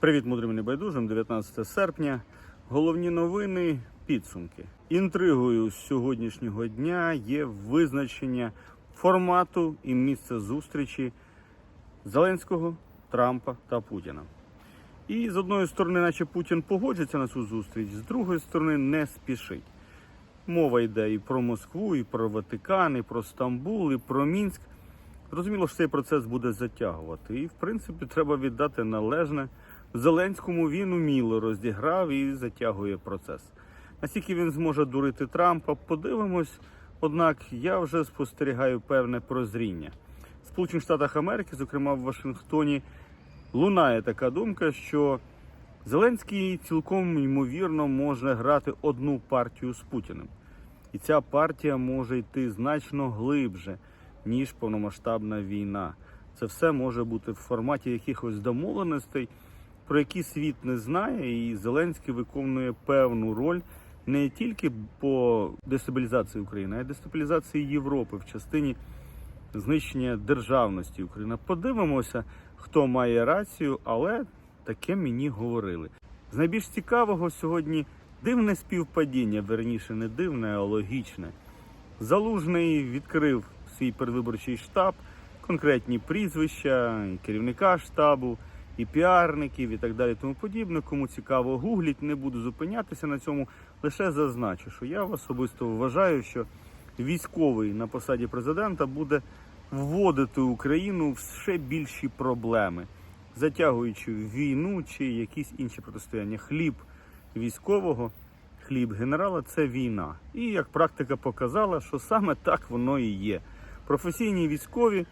Привіт, мудрим небайдужим, 19 серпня. Головні новини, підсумки. Інтригою сьогоднішнього дня є визначення формату і місця зустрічі Зеленського, Трампа та Путіна. І з одної сторони, наче Путін погоджується на цю зустріч, з другої сторони, не спішить. Мова йде і про Москву, і про Ватикан, і про Стамбул, і про Мінськ. Зрозуміло, що цей процес буде затягувати. І, в принципі, треба віддати належне. Зеленському він уміло розіграв і затягує процес. Наскільки він зможе дурити Трампа, подивимось. Однак я вже спостерігаю певне прозріння. В Сполучених Штатах Америки, зокрема в Вашингтоні, лунає така думка, що Зеленський цілком ймовірно може грати одну партію з Путіним. І ця партія може йти значно глибше, ніж повномасштабна війна. Це все може бути в форматі якихось домовленостей, про які світ не знає, і Зеленський виконує певну роль не тільки по дестабілізації України, а й дестабілізації Європи в частині знищення державності України. Подивимося, хто має рацію, але таке мені говорили. З найбільш цікавого сьогодні дивне співпадіння, верніше не дивне, а логічне. Залужний відкрив свій передвиборчий штаб, конкретні прізвища, керівника штабу, і піарників, і так далі. Тому подібне. Кому цікаво, гугліть, не буду зупинятися на цьому. Лише зазначу, що я особисто вважаю, що військовий на посаді президента буде вводити Україну в ще більші проблеми, затягуючи війну чи якісь інші протистояння. Хліб військового, хліб генерала це війна. І як практика показала, що саме так воно і є. Професійні військові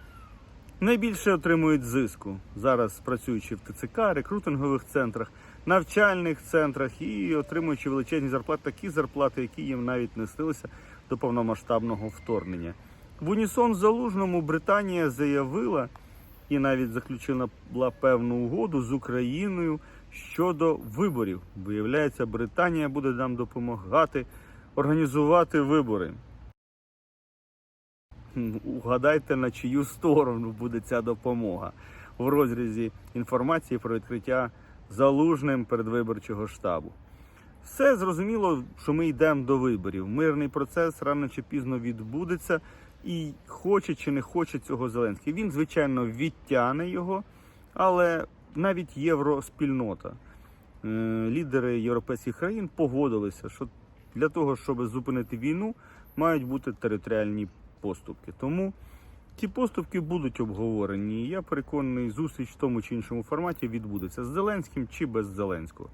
найбільше отримують зиску зараз, працюючи в ТЦК, рекрутингових центрах, навчальних центрах і отримуючи величезні зарплати, такі зарплати, які їм навіть не снилися до повномасштабного вторгнення. В унісон залужному Британія заявила і навіть заключила певну угоду з Україною щодо виборів. Виявляється, Британія буде нам допомагати організувати вибори. Угадайте, на чию сторону буде ця допомога в розрізі інформації про відкриття залужним передвиборчого штабу. Все зрозуміло, що ми йдемо до виборів. Мирний процес рано чи пізно відбудеться, і хоче чи не хоче цього Зеленський. Він, звичайно, відтяне його, але навіть євроспільнота, е, лідери європейських країн погодилися, що для того, щоб зупинити війну, мають бути територіальні поступки. Тому ці поступки будуть обговорені. І я переконаний, зустріч в тому чи іншому форматі відбудеться з Зеленським чи без Зеленського.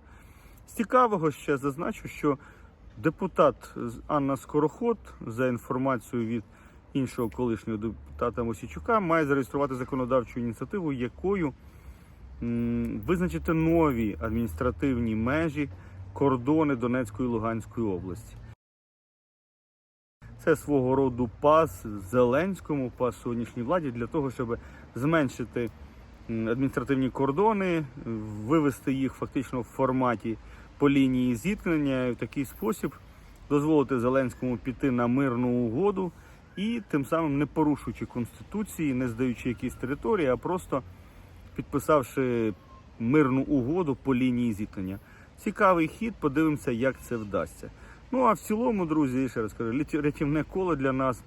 З цікавого ще зазначу, що депутат Анна Скороход, за інформацією від іншого колишнього депутата Мосічука, має зареєструвати законодавчу ініціативу, якою визначити нові адміністративні межі кордони Донецької і Луганської області. Це свого роду пас Зеленському, пас сьогоднішній владі для того, щоб зменшити адміністративні кордони, вивести їх фактично в форматі по лінії зіткнення і в такий спосіб дозволити Зеленському піти на мирну угоду і тим самим не порушуючи конституції, не здаючи якісь території, а просто підписавши мирну угоду по лінії зіткнення. Цікавий хід, подивимося, як це вдасться. Ну а в цілому, друзі, ще раз кажу, рятівне коло для нас,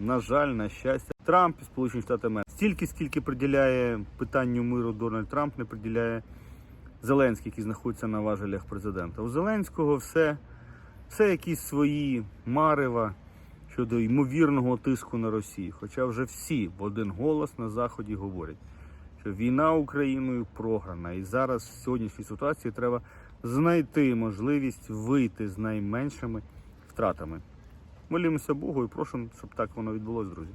на жаль, на щастя. Трамп і Сполучені Штати Америки. Стільки, скільки приділяє питанню миру Дональд Трамп, не приділяє Зеленський, який знаходиться на важелях президента. У Зеленського все, все якісь свої марева щодо ймовірного тиску на Росію. Хоча вже всі в один голос на Заході говорять, що війна Україною програна. І зараз в сьогоднішній ситуації треба знайти можливість вийти з найменшими втратами. Молімося Богу і прошу, щоб так воно відбулося, друзі.